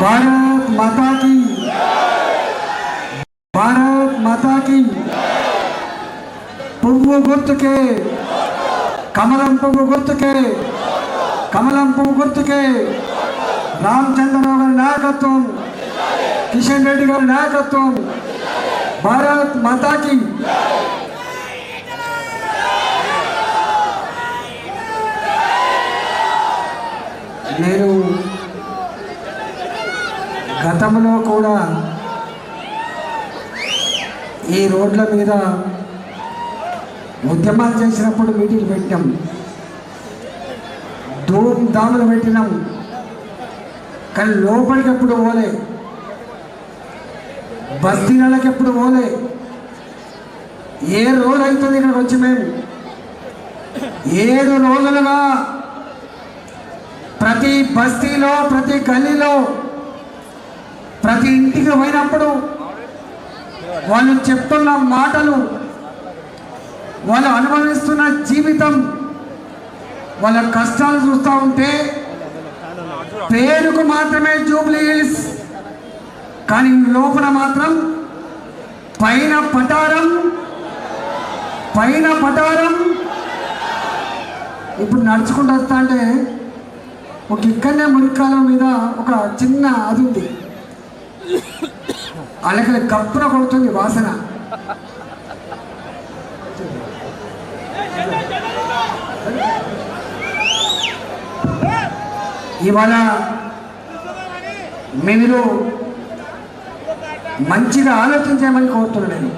భారత్ మాతాకి భారత్ మాతాకి పువ్వు గుర్తుకే కమలం పువ్వు గుర్తుకే కమలం పువ్వు గుర్తుకే రామచంద్రరావు గారి నాయకత్వం కిషన్ రెడ్డి గారి నాయకత్వం భారత్ మాతాకి నేను గతంలో కూడా ఈ రోడ్ల మీద ఉద్యమాలు చేసినప్పుడు మీటింగ్ పెట్టాం. ధూమ్ దాములు పెట్టినాం. కానీ లోపలికి ఎప్పుడు పోలే. బస్తీలకు ఎప్పుడు పోలే. ఏ రోజు అవుతుంది ఇక్కడికి వచ్చి మేము? ఏడు రోజులుగా ప్రతి బస్తీలో ప్రతి గల్లీలో ప్రతి ఇంటికి పోయినప్పుడు వాళ్ళు చెప్తున్న మాటలు వాళ్ళు అనుభవిస్తున్న జీవితం వాళ్ళ కష్టాలు చూస్తూ ఉంటే పేరుకు మాత్రమే జూబ్లీ హిల్స్. కానీ లోపల మాత్రం పైన పటారం పైన పటారం. ఇప్పుడు నడుచుకుంటూ వస్తా అంటే ఒక ఇక్కడనే మురికాలం మీద ఒక చిన్న అది ఉంది. అలాగే కప్పున కొడుతుంది వాసన. ఇవాళ మీరు మంచిగా ఆలోచించమని కోరుతున్నాను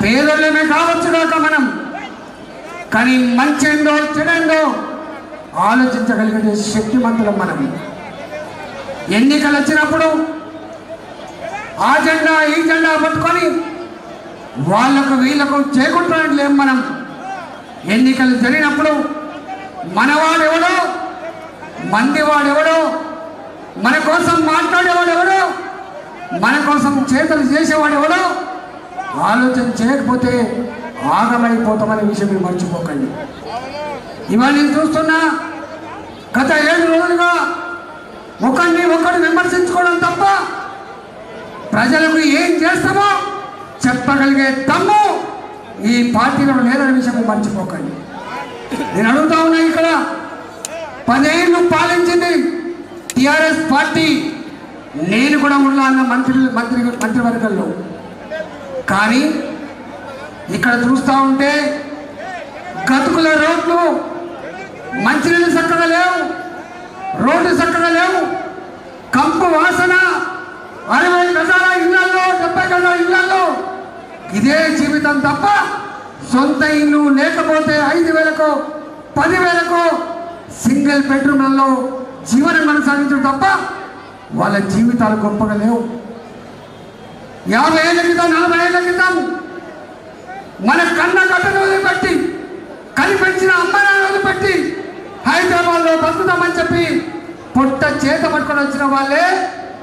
పేదలమే కావచ్చు కాక మనం కానీ మంచి ఏందో చెడేందో ఆలోచించగలిగే శక్తిమంతులం మనం. ఎన్నికలు వచ్చినప్పుడు ఆ జెండా ఈ జెండా పట్టుకొని వాళ్ళకు వీళ్ళకు చేకుంటున్నట్లేం మనం? ఎన్నికలు జరిగినప్పుడు మనవాడెవడో మందివాడెవడో మన కోసం మాట్లాడేవాడెవడో మన కోసం చేతలు చేసేవాడెవడో ఆలోచన చేయకపోతే ఆగమైపోతామనే విషయం మీరు మర్చిపోకండి. ఇవాళ నేను చూస్తున్నా గత ఏడు రోజులుగా ఒకరిని ఒకరు విమర్శించుకోవడం తప్ప ప్రజలకు ఏం చేస్తామో చెప్పగలిగే తమ్ము ఈ పార్టీలో లేదనే విషయం మర్చిపోకండి. నేను అడుగుతా ఉన్నా ఇక్కడ పదేళ్ళు పాలించింది టిఆర్ఎస్ పార్టీ. నేను కూడా ఉన్నా అన్న మంత్రి మంత్రి మంత్రివర్గంలో. కానీ ఇక్కడ చూస్తూ ఉంటే గతుకుల రోడ్లు మంచినీళ్ళు చక్కగా లేవు రోడ్లు చక్కగా లేవు కంపు వాసన అరవై గజాల ఇళ్ళలో డెబ్బై గజాల ఇళ్ళలో. ఇదే జీవితం తప్ప సొంత ఇల్లు లేకపోతే ఐదు వేలకు పదివేలకు సింగిల్ బెడ్రూమ్లలో జీవనం కొనసాగించడం తప్ప వాళ్ళ జీవితాలు గొప్పగా లేవు. యాభై ఏళ్ళ క్రితం నలభై ఏళ్ళ క్రితం మన కన్న గట్టను వదిలిపెట్టి కనిపించిన అమ్మాయిలను వదిలిపెట్టి హైదరాబాద్లో బతుకుతామని చెప్పి పొట్ట చేత పట్టుకొని వచ్చిన వాళ్ళే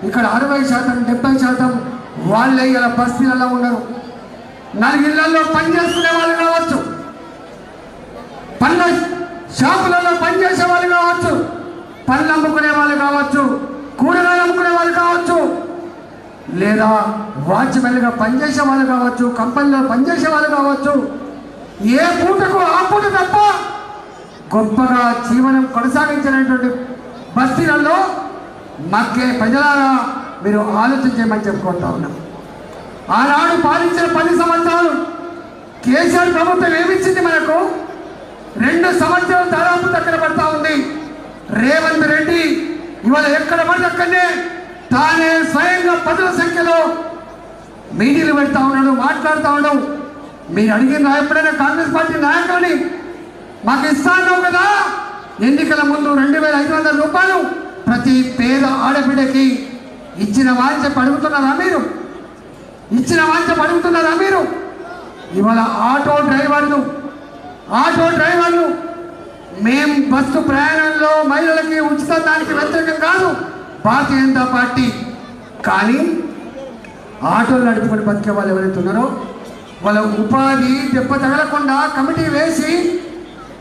ఇక్కడ అరవై శాతం డెబ్బై శాతం వాళ్ళే ఇలా బస్తీలలో ఉన్నారు. నలుగిళ్ళలో పని చేసుకునే వాళ్ళు కావచ్చు. పళ్ళ షాపులలో పనిచేసే వాళ్ళు కావచ్చు. పళ్ళు అమ్ముకునే వాళ్ళు కావచ్చు. కూరగాయలు అమ్ముకునే వాళ్ళు కావచ్చు. లేదా వాచ్మెన్గా పనిచేసే వాళ్ళు కావచ్చు కంపెనీలో పనిచేసే వాళ్ళు కావచ్చు. ఏ పూటకు ఆ పూట తప్ప గొప్పగా జీవనం కొనసాగించినటువంటి బస్తీలలో మక్కే ప్రజలారా మీరు ఆలోచించమని చెప్పుకుంటా ఉన్నాం. ఆనాడు పాలించిన పది సంవత్సరాలు కేసీఆర్ ప్రభుత్వం ఏమిచ్చింది మనకు? రెండు సంవత్సరాలు దాదాపు దగ్గర పడతా ఉంది. రేవంత్ రెడ్డి ఇవాళ ఎక్కడ పడితే అక్కడనే తానే స్వయంగా పదుల సంఖ్యలో మీటింగ్లు పెడతా ఉన్నాడు మాట్లాడుతూ ఉన్నాడు. మీరు అడిగిన ఎప్పుడైనా కాంగ్రెస్ పార్టీ నాయకుడిని మాకు ఇస్తాను కదా? ఎన్నికల ముందు రెండు వేల ఐదు వందల రూపాయలు ప్రతి పేద ఆడబిడ్డకి ఇచ్చిన వాంఛ పడుగుతున్నారా మీరు? ఇచ్చిన వాంఛ అడుగుతున్నారా మీరు? ఇవాళ ఆటో డ్రైవర్లు ఆటో డ్రైవర్లు మేం బస్సు ప్రయాణంలో మహిళలకి ఉచిత దానికి వ్యతిరేకం కాదు భారతీయ జనతా పార్టీ. కానీ ఆటోలు నడుపుకొని బతికే వాళ్ళు ఎవరైతే ఉన్నారో వాళ్ళ ఉపాధి దెబ్బ తగలకుండా కమిటీ వేసి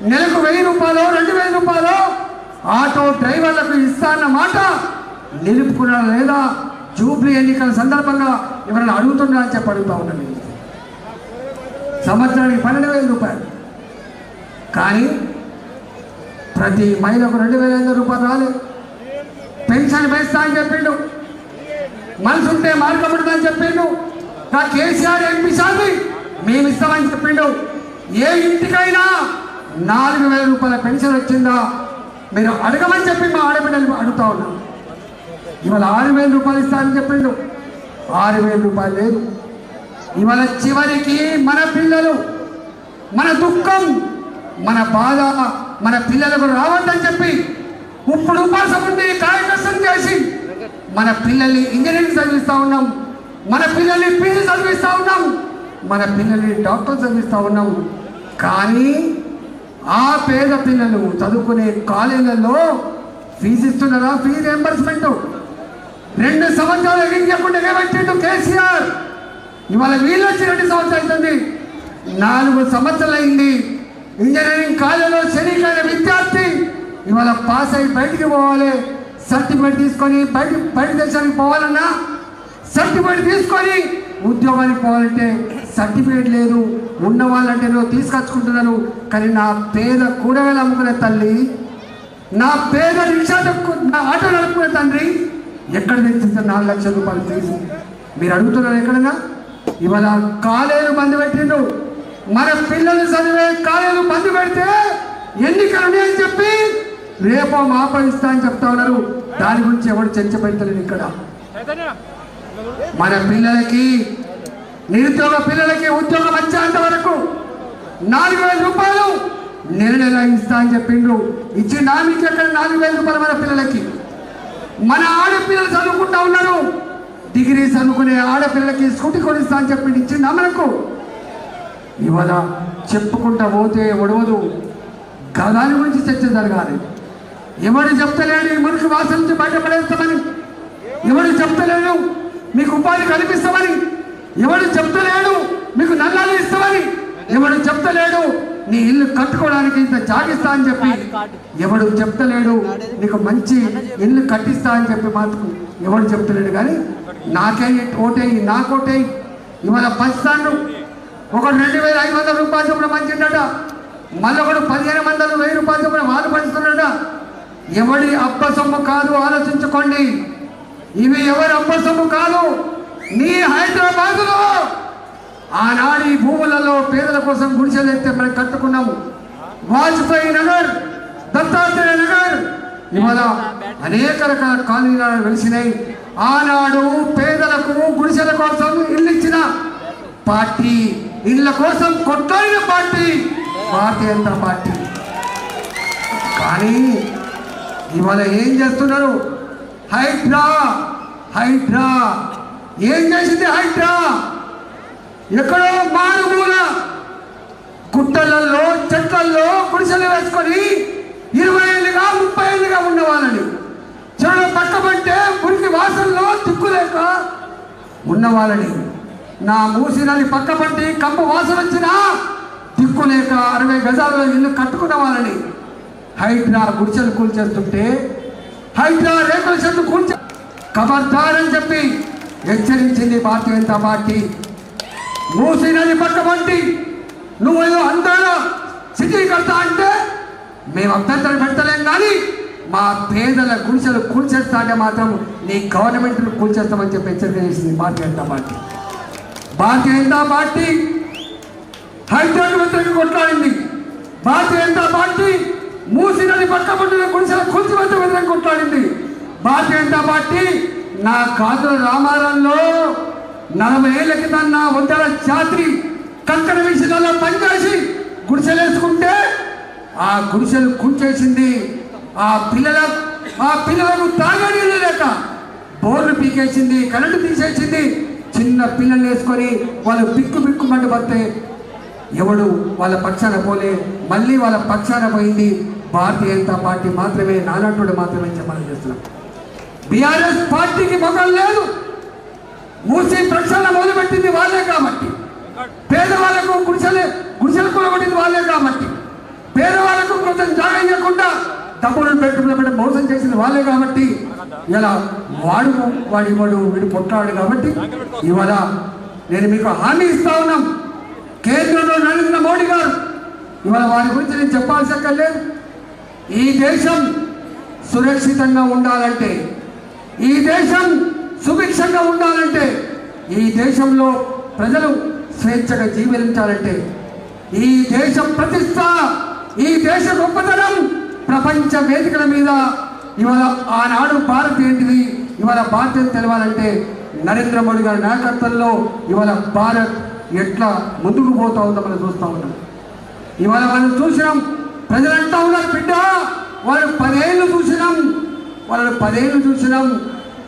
నెలకు వెయ్యి రూపాయలు రెండు వేల రూపాయలు ఆటో డ్రైవర్లకు ఇస్తానన్న మాట నిలుపుకున్నారా లేదా జూబ్లీ ఎన్నికల సందర్భంగా ఎవరైనా అడుగుతున్నా అని చెప్పి అడుగుతా ఉన్నాను సంవత్సరానికి పన్నెండు వేల రూపాయలు. కానీ ప్రతి మహిళకు రెండు వేల ఐదు వందల రూపాయలు రాలేదు పెన్షన్ వేస్తా అని చెప్పిండు. మనసు ఉంటే మార్గం ఉంటుందని చెప్పిండు. నా కేసీఆర్ ఎంపీ సార్ని మేము ఇస్తామని చెప్పిండు. ఏ ఇంటికైనా నాలుగు వేల రూపాయల పెన్షన్ వచ్చిందా? మీరు అడగమని చెప్పి మా ఆడబిడ్డలు అడుగుతా ఉన్నాం. ఇవాళ ఆరు వేల రూపాయలు ఇస్తానని చెప్పిండు. ఆరు వేల రూపాయలు లేదు. ఇవాళ చివరికి మన పిల్లలు మన దుఃఖం మన బాధ మన పిల్లలకు రావద్దని చెప్పి ఇప్పుడు ఉపాసం ఉండి కార్యకర్తం చేసి మన పిల్లల్ని ఇంజనీరింగ్ చదివిస్తూ ఉన్నాం. మన పిల్లల్ని పీజీ చదివిస్తూ ఉన్నాం. మన పిల్లల్ని డాక్టర్ చదివిస్తూ ఉన్నాం. కానీ ఆ పేద పిల్లలు చదువుకునే కాలేజీలలో ఫీజు ఇస్తున్నారా? ఫీ రియంబర్స్మెంట్ రెండు సంవత్సరాలు ఎగించకుండా ఏమంటుండు కేసీఆర్? ఇవాళ వీళ్ళు వచ్చి రెండు సంవత్సరాలు అవుతుంది. నాలుగు సంవత్సరాలు అయింది. ఇంజనీరింగ్ కాలేజీలో శనికైన విద్యార్థి ఇవాళ పాస్ అయి బయటికి పోవాలి. సర్టిఫికేట్ తీసుకొని బయట బయట దేశానికి పోవాలన్నా సర్టిఫికేట్ తీసుకొని ఉద్యోగానికి పోవాలంటే సర్టిఫికేట్ లేదు ఉన్న వాళ్ళంటే నువ్వు తీసుకొచ్చుకుంటున్నారు. కానీ నా పేద కూడవేలు అమ్ముకునే తల్లి నా పేద రిక్షా నా ఆటో నడుపుకునే తండ్రి ఎక్కడ తెచ్చింది నాలుగు లక్షల రూపాయలు తీసి? మీరు అడుగుతున్నారు ఎక్కడన్నా? ఇవాళ కాలేజీలు మంది పెట్టిండు మన పిల్లలు చదివే కాలేజీలు మంది పెడితే ఎన్నికలు ఉన్నాయని చెప్పి రేపో మాపో ఇస్తా అని చెప్తా ఉన్నారు. దాని గురించి ఎవరు చర్చ పెడతలేదు ఇక్కడ. మన పిల్లలకి నిరుద్యోగ పిల్లలకి ఉద్యోగం వచ్చేంత వరకు నాలుగు వేల రూపాయలు నెల నెల ఇస్తా అని చెప్పిండ్రు ఇచ్చి నామికి అక్కడ నాలుగు వేల రూపాయలు మన పిల్లలకి? మన ఆడపిల్లలు చదువుకుంటా ఉన్నారు. డిగ్రీ చదువుకునే ఆడపిల్లలకి స్కూటీ కొనిస్తా అని చెప్పిండు. ఇచ్చింది మనకు ఇవాళ చెప్పుకుంటా పోతే ఒడవదు గదాని గురించి చర్చ జరగాలి. ఎవడు చెప్తలేడు ఈ మురికి వాసన నుంచి బయటపడేస్తామని? ఎవడు చెప్తలేడు? మీకు ఉపాధి కల్పిస్తామని. ఎవడు చెప్తలేడు మీకు నల్లాలు ఇస్తామని. ఎవడు చెప్తలేడు నీ ఇల్లు కట్టుకోవడానికి ఇంత జాగిస్తా అని చెప్పి. ఎవడు చెప్తలేడు నీకు మంచి ఇల్లు కట్టిస్తా అని చెప్పి మాత్రం ఎవడు చెప్తలేడు. కానీ నాకే ఓటేయి నాకోటేయి ఇవాళ పంచుతాను ఒకడు రెండు వేల ఐదు వందల రూపాయలు చొప్పున పంచిండట. మళ్ళీ ఒకడు పదిహేను వందలు వెయ్యి రూపాయలు చొప్పున వాళ్ళు పంచుతున్నాడ ఎవడి అప్ప సొమ్ము కాదు ఆలోచించుకోండి. ఇవి ఎవరి అప్ప కాదు నీ హైదరాబాదులో. ఆనాడు ఈ భూములలో పేదల కోసం గుడిసెలు ఎత్తే మనం కట్టుకున్నాము. వాజ్పేయి నగర్ దత్తాత్రేయ నగర్ ఇవాళ అనేక రకాల కాలనీలు వెలిసినాయి. ఆనాడు పేదలకు గుడిసెల కోసం ఇల్లు ఇచ్చిన పార్టీ ఇళ్ళ కోసం కొట్లాడిన పార్టీ భారతీయ జనతా పార్టీ. కానీ ఇవాళ ఏం చేస్తున్నారు? హైడ్రా! హైడ్రా! ఏం చేసింది హైడ్రా? ఎక్కడో మారుమూల గుట్టలలో చెట్లలో గుడిసెలు వేసుకొని ఇరవై ఏళ్ళుగా ముప్పై ఏళ్ళుగా ఉన్నవాళ్ళని చెడు పక్కబంటే మురికి వాసనలో తిక్కులేక ఉన్న వాళ్ళని. నా మూసినది పక్కబంటి కంప వాసన వచ్చినా తిక్కులేక అరవై గజాల ఇల్లు కట్టుకున్న వాళ్ళని. హైడ్రా గుడిసెలు కూల్చేస్తుంటే హైదరా రేకుల చెట్టు కూల్చే కబర్దారని చెప్పి హెచ్చరించింది భారతీయ జనతా పార్టీ. మూసీ నది పక్కబంటి నువ్వు ఏదో సిటీ కడతా అంటే మేము అభ్యంతరం పెట్టలేం కానీ మా పేదల గుడిసెలు కూల్చేస్తా అంటే మాత్రం నీ గవర్నమెంట్ను కూల్చేస్తామని చెప్పి హెచ్చరిక చేసింది భారతీయ జనతా పార్టీ. భారతీయ జనతా పార్టీ హైదరాబాద్ వ్యతిరేక కొట్లాడింది. భారతీయ జనతా పార్టీ మూసి నది పక్కబడిన గుడిసెల కూల్చివేత వ్యతిరేక కొట్లాడింది. భారతీయ జనతా పార్టీ నా కాదుల రామారంలో నలభై ఏళ్ళ కింద నా చాత్రి జాతి కంకణ విషయాల్లో పనిచేసి గుడిసెలు వేసుకుంటే ఆ గుడిసెలు కూల్చేసింది ఆ పిల్లల ఆ పిల్లలకు తాగని లేక బోర్లు పీకేసింది కరెంటు తీసేసింది. చిన్న పిల్లల్ని వేసుకొని వాళ్ళు పిక్కు బిక్కుమంటూ పడితే ఎవడు వాళ్ళ పక్షాన పోలే మళ్ళీ వాళ్ళ పక్షాన పోయింది. భారతీయ జనతా పార్టీ మాత్రమే నానట్టుడు మాత్రమే చెప్పాలని చేస్తున్నాం. బీఆర్ఎస్ పార్టీకి మొగం లేదు. మూసి ప్రక్షాళన మొదలుపెట్టింది వాళ్ళే కాబట్టి. పేదవాళ్ళకు గుడిసెలే గుడిసెలు కూడబెట్టింది వాళ్ళే కాబట్టి. పేదవాళ్ళకు కొంచెం జాగం చేయకుండా డబ్బులు పెట్టుకున్న మోసం చేసింది వాళ్ళే కాబట్టి. ఇలా వాడు వాడి వాడు వీడు పొట్టాడు కాబట్టి ఇవాళ నేను మీకు హామీ ఇస్తా ఉన్నాం. కేంద్రంలో నరేంద్ర మోడీ గారు ఇవాళ వారి గురించి నేను చెప్పాల్సి అక్కర్లేదు. ఈ దేశం సురక్షితంగా ఉండాలంటే ఈ దేశం సుభిక్షంగా ఉండాలంటే ఈ దేశంలో ప్రజలు స్వేచ్ఛగా జీవించాలంటే ఈ దేశ ప్రతిష్ట ఈ దేశ గొప్పతనం ప్రపంచ వేదికల మీద ఇవాళ ఆనాడు భారత్ ఏంటిది? ఇవాళ భారత తెలవాలంటే నరేంద్ర మోడీ గారి నాయకత్వంలో ఇవాళ భారత్ ఎట్లా ముందుకు పోతా ఉందో మనం చూస్తూ ఉన్నాం. ఇవాళ మనం చూసినాం ప్రజలంతా ఉన్నారు బిడ్డ. వాళ్ళు పదేళ్ళు చూసినాం. వాళ్ళని పదేళ్ళు చూసినాం.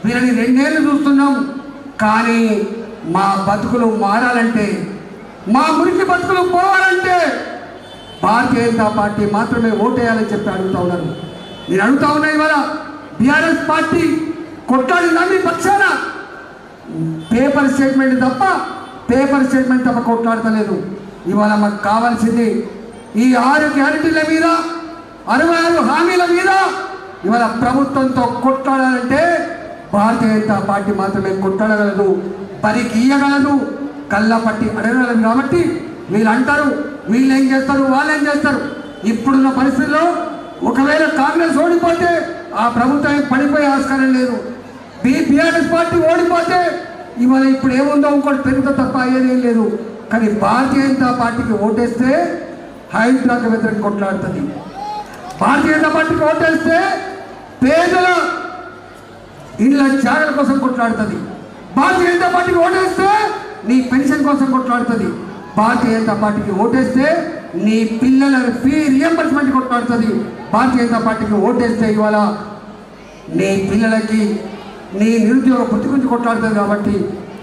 వీళ్ళని రెండేళ్ళు చూస్తున్నాం. కానీ మా బతుకులు మారాలంటే మా మురికి బతుకులు పోవాలంటే భారతీయ జనతా పార్టీ మాత్రమే ఓటేయాలని చెప్పి అడుగుతా ఉన్నారు. నేను అడుగుతా ఉన్నా ఇవాళ బీఆర్ఎస్ పార్టీ కొట్టాలి నమ్మి పక్షాన పేపర్ స్టేట్మెంట్ తప్ప పేపర్ స్టేట్మెంట్ తప్ప కొట్లాడతలేదు. ఇవాళ మాకు కావాల్సింది ఈ ఆరు గ్యారెంటీల మీద అరవై ఆరు హామీల మీద ఇవాళ ప్రభుత్వంతో కొట్లాడాలంటే భారతీయ జనతా పార్టీ మాత్రమే కొట్లాడగలదు పరికి ఇయ్యగలదు కళ్ళ పట్టి అడగగలదు కాబట్టి వీళ్ళు అంటారు వీళ్ళు ఏం చేస్తారు వాళ్ళు ఏం చేస్తారు. ఇప్పుడున్న పరిస్థితుల్లో ఒకవేళ కాంగ్రెస్ ఓడిపోతే ఆ ప్రభుత్వం పడిపోయే ఆస్కారం లేదు. బి బీఆర్ఎస్ పార్టీ ఓడిపోతే ఇవాళ ఇప్పుడు ఏముందో ఇంకోటి పెరుగుతా తప్ప అయ్యేది ఏం లేదు. కానీ భారతీయ జనతా పార్టీకి ఓటేస్తే హైడ్రాకు వ్యతిరేక కొట్లాడుతుంది. భారతీయ జనతా పార్టీకి ఓటేస్తే పేదల ఇళ్ళ జాగల కోసం కొట్లాడుతుంది. భారతీయ జనతా పార్టీకి ఓటేస్తే నీ పెన్షన్ కోసం కొట్లాడుతుంది. భారతీయ జనతా పార్టీకి ఓటేస్తే నీ పిల్లల ఫీ రియంబర్స్మెంట్ కొట్లాడుతుంది. భారతీయ జనతా పార్టీకి ఓటేస్తే ఇవాళ నీ పిల్లలకి నీ నిరుద్యోగ వృత్తి గురించి కొట్లాడుతుంది కాబట్టి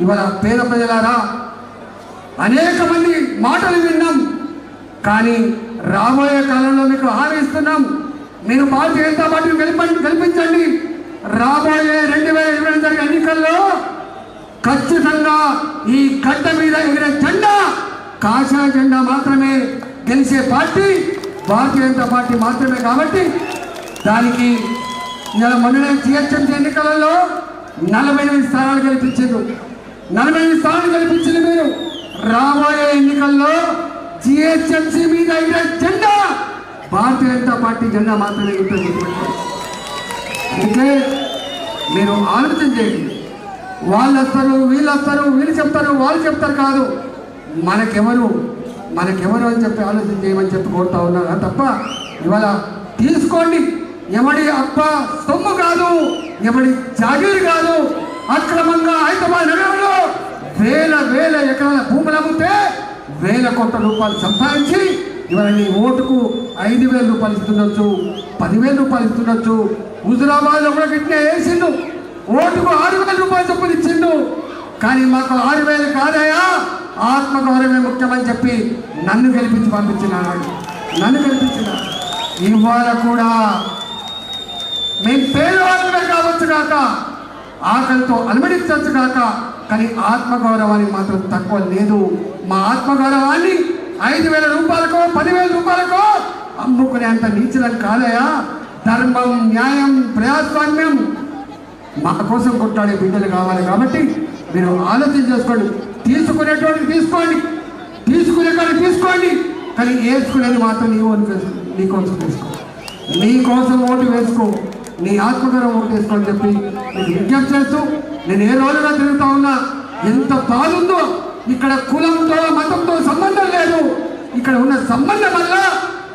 ఇవాళ పేద ప్రజలారా అనేక మంది మాటలు విన్నాం. కానీ రాబోయే కాలంలో మీకు హామీ ఇస్తున్నాం మీరు భారతీయ జనతా పార్టీని గెలిపండి గెలిపించండి. రాబోయే రెండు వేల ఇరవై రెండు జరిగే ఎన్నికల్లో ఖచ్చితంగా ఈ గడ్డ మీద ఎగిరే జెండా కాషాయ జెండా మాత్రమే గెలిచే పార్టీ భారతీయ జనతా పార్టీ మాత్రమే కాబట్టి దానికి నేను మొన్ననే జిహెచ్ఎంసీ ఎన్నికలలో నలభై ఎనిమిది స్థానాలు గెలిపించారు నలభై ఎనిమిది స్థానాలు గెలిపించింది మీరు. రాబోయే ఎన్నికల్లో జిహెచ్ఎంసీ మీద ఎగిరే జెండా. భారతీయ జనతా పార్టీ జెండా మాత్రమే ఉంటుంది అందుకే మీరు ఆలోచన చేయండి. వాళ్ళు వస్తారు వీళ్ళు వస్తారు వీళ్ళు చెప్తారు వాళ్ళు చెప్తారు కాదు. మనకెవరు మనకెవరు అని చెప్పి ఆలోచన చేయమని చెప్పి కోరుతా ఉన్నారు తప్ప ఇవాళ తీసుకోండి. ఎవడి అప్ప సొమ్ము కాదు ఎవడి జాగీరు కాదు. అక్రమంగా హైదరాబాద్ నగరంలో వేల వేల ఎకరాల భూములు అమ్మితే వేల కోట్ల రూపాయలు సంపాదించి ఇవాళ నీ ఓటుకు ఐదు వేల రూపాయలు ఇస్తుండొచ్చు పదివేల రూపాయలు ఇస్తుండొచ్చు. హుజురాబాద్లో కూడా గిట్నే వేసిండు. ఓటుకు ఆరు వేల రూపాయలు చొప్పున ఇచ్చిండు. కానీ మాకు ఆరు వేలు కాదయా ఆత్మగౌరవమే ముఖ్యమని చెప్పి నన్ను గెలిపించి పంపించినాడు. నన్ను గెలిపించిన ఇవాళ కూడా మేము పేదవాళ్ళమే కావచ్చు కాక ఆకలితో అలమడించవచ్చు కాక కానీ ఆత్మగౌరవానికి మాత్రం తక్కువ లేదు. మా ఆత్మగౌరవాన్ని ఐదు వేల రూపాయలకో పదివేల రూపాయలకో అమ్ముకునే అంత నీచలం కాదయా ధర్మం న్యాయం ప్రజాస్వామ్యం మా కోసం కొట్టాడే బిడ్డలు కావాలి కాబట్టి మీరు ఆలోచన చేసుకోండి. తీసుకునేటువంటి తీసుకోండి. తీసుకునే కానీ తీసుకోండి కానీ వేసుకునేది మాత్రం నీ ఓటు వేసుకో నీ కోసం వేసుకో. నీ కోసం ఓటు వేసుకో. నీ ఆత్మగౌరవం ఓటు వేసుకోని చెప్పి విజ్ఞప్తి చేస్తూ నేను ఏ రోజున తిరుగుతా ఉన్నా ఎంత బాగుందో ఇక్కడ కులంతో మతంతో సంబంధం లేదు. ఇక్కడ ఉన్న సంబంధం వల్ల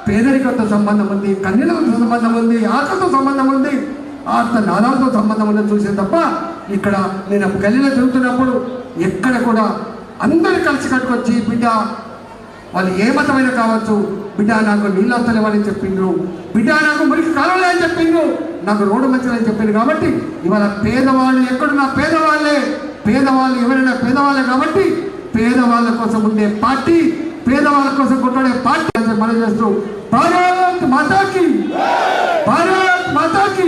పేదరికంతో సంబంధం ఉంది కన్నెలతో సంబంధం ఉంది ఆకలితో సంబంధం ఉంది ఆర్త నాదాలతో సంబంధం ఉందని చూసే తప్ప ఇక్కడ నేను గల్లీలో తిరుగుతున్నప్పుడు ఎక్కడ కూడా అందరు కలిసి కట్టుకొచ్చి బిడ్డ వాళ్ళు ఏ మతమైనా కావచ్చు బిడ్డ నాకు నీళ్ళు వస్తలేవని చెప్పిండ్రు. బిడ్డ నాకు మురికి కాలంలో అని చెప్పిండ్రు. నాకు రోడ్డు మంచిదని చెప్పింది కాబట్టి ఇవాళ పేదవాళ్ళు ఎక్కడున్నా పేదవాళ్ళే. పేదవాళ్ళు ఎవరైనా పేదవాళ్ళే కాబట్టి పేదవాళ్ళ కోసం ఉండే పార్టీ పేదవాళ్ళ కోసం కొట్టాడే పార్టీ మనం చేస్తూ భారత్ మాతాకి! భారత్ మాతాకి!